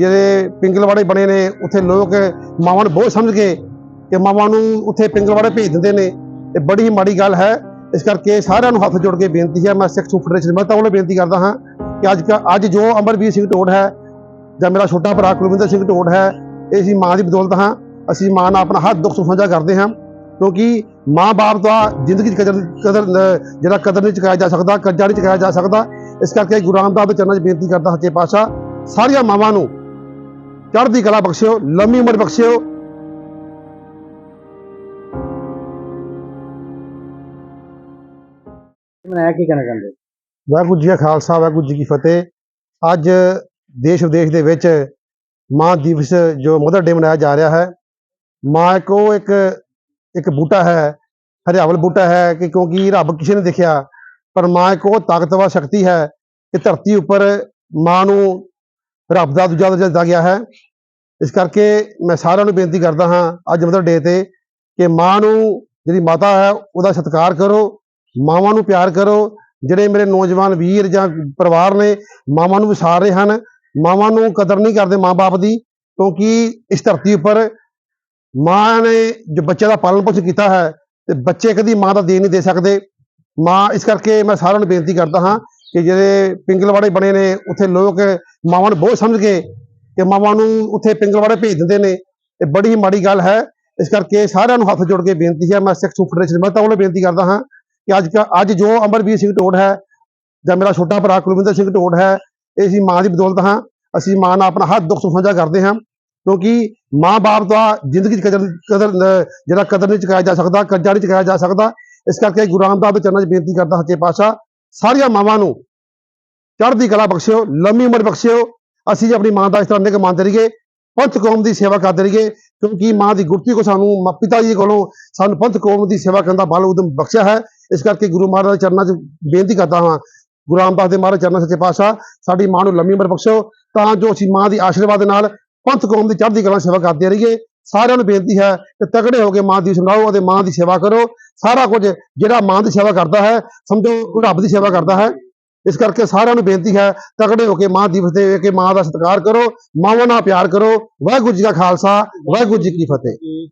ਜਿਹੜੇ ਪਿੰਗਲਵਾੜੇ ਬਣੇ ਨੇ, ਉੱਥੇ ਲੋਕ ਮਾਵਾਂ ਨੂੰ ਬਹੁਤ ਸਮਝ ਕੇ ਕਿ ਮਾਵਾਂ ਨੂੰ ਉੱਥੇ ਪਿੰਗਲਵਾੜੇ ਭੇਜ ਦਿੰਦੇ ਨੇ। ਇਹ ਬੜੀ ਹੀ ਮਾੜੀ ਗੱਲ ਹੈ। ਇਸ ਕਰਕੇ ਸਾਰਿਆਂ ਨੂੰ ਹੱਥ ਜੋੜ ਕੇ ਬੇਨਤੀ ਹੈ। ਮੈਂ ਸਿੱਖ ਸੂਫ ਫੈਡਰੇਸ਼ਨ ਮੈਂ ਤਾਂ ਉਹਨੂੰ ਬੇਨਤੀ ਕਰਦਾ ਹਾਂ ਕਿ ਅੱਜ ਕ- ਅੱਜ ਜੋ ਅਮਰਵੀਰ ਸਿੰਘ ਢੋੜ ਹੈ ਜਾਂ ਮੇਰਾ ਛੋਟਾ ਭਰਾ ਕੁਲਵਿੰਦਰ ਸਿੰਘ ਢੋੜ ਹੈ, ਇਹ ਅਸੀਂ ਮਾਂ ਦੀ ਬਦੌਲਤ ਹਾਂ। ਅਸੀਂ ਮਾਂ ਨਾਲ ਆਪਣਾ ਹਰ ਦੁੱਖ ਸੁੱਖ ਸਾਂਝਾ ਕਰਦੇ ਹਾਂ। ਕਿਉਂਕਿ ਮਾਂ-ਬਾਪ ਦਾ ਜ਼ਿੰਦਗੀ 'ਚ ਕਦਰ ਕਦਰ ਜਿਹੜਾ ਕਦਰ ਨਹੀਂ ਚੁਕਾਇਆ ਜਾ ਸਕਦਾ, ਕਰਜ਼ਾ ਨਹੀਂ ਚੁਕਾਇਆ ਜਾ ਸਕਦਾ। ਇਸ ਕਰਕੇ ਗੁਰੂ ਰਾਮਦਾਸ ਦੇ ਚਰਨਾਂ 'ਚ ਬੇਨਤੀ ਕਰਦਾ ਸੱਚੇ ਪਾਤਸ਼ਾਹ, ਸਾਰੀਆਂ ਮਾਵਾਂ ਨੂੰ ਚੜ੍ਹਦੀ ਕਲਾ ਬਖਸ਼ਿਓ ਲੰਮੀ ਉਮਰ ਬਖਸ਼ਿਓ। ਮਨਾਇਆ ਕੀ ਕਹਿਣਾ ਚਾਹੁੰਦੇ? ਵਾਹਿਗੁਰੂ ਜੀ ਕਾ ਖਾਲਸਾ ਵਾਹਿਗੁਰੂ ਜੀ ਕੀ ਫਤਿਹ। ਅੱਜ ਦੇਸ਼ ਵਿਦੇਸ਼ ਦੇ ਵਿੱਚ ਮਾਂ ਦਿਵਸ ਜੋ ਮਦਰ ਡੇ ਮਨਾਇਆ ਜਾ ਰਿਹਾ ਹੈ। ਮਾਂ ਉਹ ਇੱਕ ਇੱਕ ਬੂਟਾ ਹੈ ਹਰਿਆਵਲ ਬੂਟਾ ਹੈ ਕਿ ਕਿਉਂਕਿ ਰੱਬ ਕਿਸੇ ਨੇ ਦੇਖਿਆ ਪਰ ਮਾਂ ਉਹ ਤਾਕਤਵਰ ਸ਼ਕਤੀ ਹੈ ਕਿ ਧਰਤੀ ਉੱਪਰ ਮਾਂ ਨੂੰ ਰੱਬ ਦਾ ਦੂਜਾ ਦਰਜਾ ਦਿੱਤਾ ਗਿਆ ਹੈ। ਇਸ ਕਰਕੇ ਮੈਂ ਸਾਰਿਆਂ ਨੂੰ ਬੇਨਤੀ ਕਰਦਾ ਹਾਂ, ਅੱਜ ਮਦਰ ਡੇ ਤੇ ਕਿ ਮਾਂ ਨੂੰ ਜਿਹੜੀ ਮਾਤਾ ਹੈ, ਉਹਦਾ ਸਤਿਕਾਰ ਕਰੋ, ਮਾਵਾਂ ਨੂੰ ਪਿਆਰ ਕਰੋ। ਜਿਹੜੇ ਮੇਰੇ ਨੌਜਵਾਨ ਵੀਰ ਜਾਂ ਪਰਿਵਾਰ ਨੇ, ਮਾਵਾਂ ਨੂੰ ਵਿਸਾਰ ਰਹੇ ਹਨ, ਮਾਵਾਂ ਨੂੰ ਕਦਰ ਨਹੀਂ ਕਰਦੇ ਮਾਂ-ਬਾਪ ਦੀ, ਕਿਉਂਕਿ ਇਸ ਧਰਤੀ ਉੱਪਰ ਮਾਂ ਨੇ ਜੋ ਬੱਚੇ ਦਾ ਪਾਲਣ ਪੋਸ਼ਣ ਕੀਤਾ ਹੈ, ਤੇ ਬੱਚੇ ਕਦੀ ਮਾਂ ਦਾ ਦੇ ਨਹੀਂ ਦੇ ਸਕਦੇ। ਮਾਂ, ਇਸ ਕਰਕੇ ਮੈਂ ਸਾਰਿਆਂ ਨੂੰ ਬੇਨਤੀ ਕਰਦਾ ਹਾਂ ਕਿ ਜਿਹੜੇ ਪਿੰਗਲਵਾੜੇ ਬਣੇ ਨੇ, ਉੱਥੇ ਲੋਕ ਮਾਵਾਂ ਨੂੰ ਬਹੁਤ ਸਮਝ ਕੇ ਕਿ ਮਾਵਾਂ ਨੂੰ ਉੱਥੇ ਪਿੰਗਲਵਾੜੇ ਭੇਜ ਦਿੰਦੇ ਨੇ। ਇਹ ਬੜੀ ਹੀ ਮਾੜੀ ਗੱਲ ਹੈ। ਇਸ ਕਰਕੇ ਸਾਰਿਆਂ ਨੂੰ ਹੱਥ ਜੋੜ ਕੇ ਬੇਨਤੀ ਹੈ। ਮੈਂ ਸਿੱਖ ਸੂਫ ਫੈਡਰੇਸ਼ਨ ਮੈਂ ਤਾਂ ਉਹਨੂੰ ਬੇਨਤੀ ਕਰਦਾ ਹਾਂ ਕਿ ਅੱਜ ਕ- ਅੱਜ ਜੋ ਅਮਰਵੀਰ ਸਿੰਘ ਢੋੜ ਹੈ ਜਾਂ ਮੇਰਾ ਛੋਟਾ ਭਰਾ ਕੁਲਵਿੰਦਰ ਸਿੰਘ ਢੋੜ ਹੈ, ਇਹ ਅਸੀਂ ਮਾਂ ਦੀ ਬਦੌਲਤ ਹਾਂ। ਅਸੀਂ ਮਾਂ ਨਾਲ ਆਪਣਾ ਹਰ ਦੁੱਖ ਸੁੱਖ ਸਾਂਝਾ ਕਰਦੇ ਹਾਂ। ਕਿਉਂਕਿ ਮਾਂ-ਬਾਪ ਦਾ ਜ਼ਿੰਦਗੀ 'ਚ ਕਦਰ ਕਦਰ ਜਿਹੜਾ ਕਦਰ ਨਹੀਂ ਚੁਕਾਇਆ ਜਾ ਸਕਦਾ, ਕਰਜ਼ਾ ਨਹੀਂ ਚੁਕਾਇਆ ਜਾ ਸਕਦਾ। ਇਸ ਕਰਕੇ ਗੁਰੂ ਰਾਮਦਾਸ ਦੇ ਚਰਨਾਂ 'ਚ ਬੇਨਤੀ ਕਰਦਾ ਸੱਚੇ ਪਾਤਸ਼ਾਹ ਸਾਰੀਆਂ ਮਾਵਾਂ ਨੂੰ ਚੜ੍ਹਦੀ ਕਲਾ ਬਖਸ਼ਿਓ, ਲੰਮੀ ਉਮਰ ਬਖਸ਼ਿਓ। ਅਸੀਂ ਆਪਣੀ ਮਾਂ ਦਾ ਇਸ ਤਰ੍ਹਾਂ ਨਿਕ ਮੰਨਦੇ ਰਹੀਏ, ਪੰਥ ਕੌਮ ਦੀ ਸੇਵਾ ਕਰਦੇ ਰਹੀਏ, ਕਿਉਂਕਿ ਮਾਂ ਦੀ ਗੁਰਤੀ ਕੋ ਸਾਨੂੰ ਮ- ਪਿਤਾ ਜੀ ਕੋਲੋਂ ਸਾਨੂੰ ਪੰਥ ਕੌਮ ਦੀ ਸੇਵਾ ਕਰਨ ਦਾ ਬਲ ਉਦਮ ਬਖਸ਼ਿਆ ਹੈ। ਇਸ ਕਰਕੇ ਗੁਰੂ ਮਹਾਰਾਜ ਦੇ ਚਰਨਾਂ 'ਚ ਬੇਨਤੀ ਕਰਦਾ ਹਾਂ, ਗੁਰੂ ਰਾਮਦਾਸ ਦੇ ਮਹਾਰਾਜ ਚਰਨਾਂ ਸੱਚੇ ਪਾਤਸ਼ਾਹ, ਸਾਡੀ ਮਾਂ ਨੂੰ ਲੰਮੀ ਉਮਰ ਬਖਸ਼ੋ ਤਾਂ ਜੋ ਅਸੀਂ ਮਾਂ ਦੀ ਆਸ਼ੀਰਵਾਦ ਦੇ ਨਾਲ ਪੰਥ ਕੌਮ ਦੀ ਚੜ੍ਹਦੀ ਕਲਾ ਸੇਵਾ ਕਰਦੇ ਰਹੀਏ। ਸਾਰਿਆਂ ਨੂੰ ਬੇਨਤੀ ਹੈ ਕਿ ਤਕੜੇ ਹੋ ਕੇ ਮਾਂ ਦੀ ਸੁਣਾਓ ਅਤੇ ਮਾਂ ਦੀ ਸੇਵਾ ਕਰੋ। ਸਾਰਾ ਕੁਝ ਜਿਹੜਾ ਮਾਂ ਦੀ ਸੇਵਾ ਕਰਦਾ ਹੈ, ਸਮਝੋ ਉਹ ਰੱਬ ਦੀ ਸੇਵਾ ਕਰਦਾ ਹੈ। ਇਸ ਕਰਕੇ ਸਾਰਿਆਂ ਨੂੰ ਬੇਨਤੀ ਹੈ, ਤਕੜੇ ਹੋ ਕੇ ਮਾਂ ਦਿਵਸ ਦੇ ਕੇ ਮਾਂ ਦਾ ਸਤਿਕਾਰ ਕਰੋ, ਮਾਵਾਂ ਨਾਲ ਪਿਆਰ ਕਰੋ। ਵਾਹਿਗੁਰੂ ਜੀ ਕਾ ਖਾਲਸਾ, ਵਾਹਿਗੁਰੂ ਜੀ ਕੀ ਫਤਿਹ।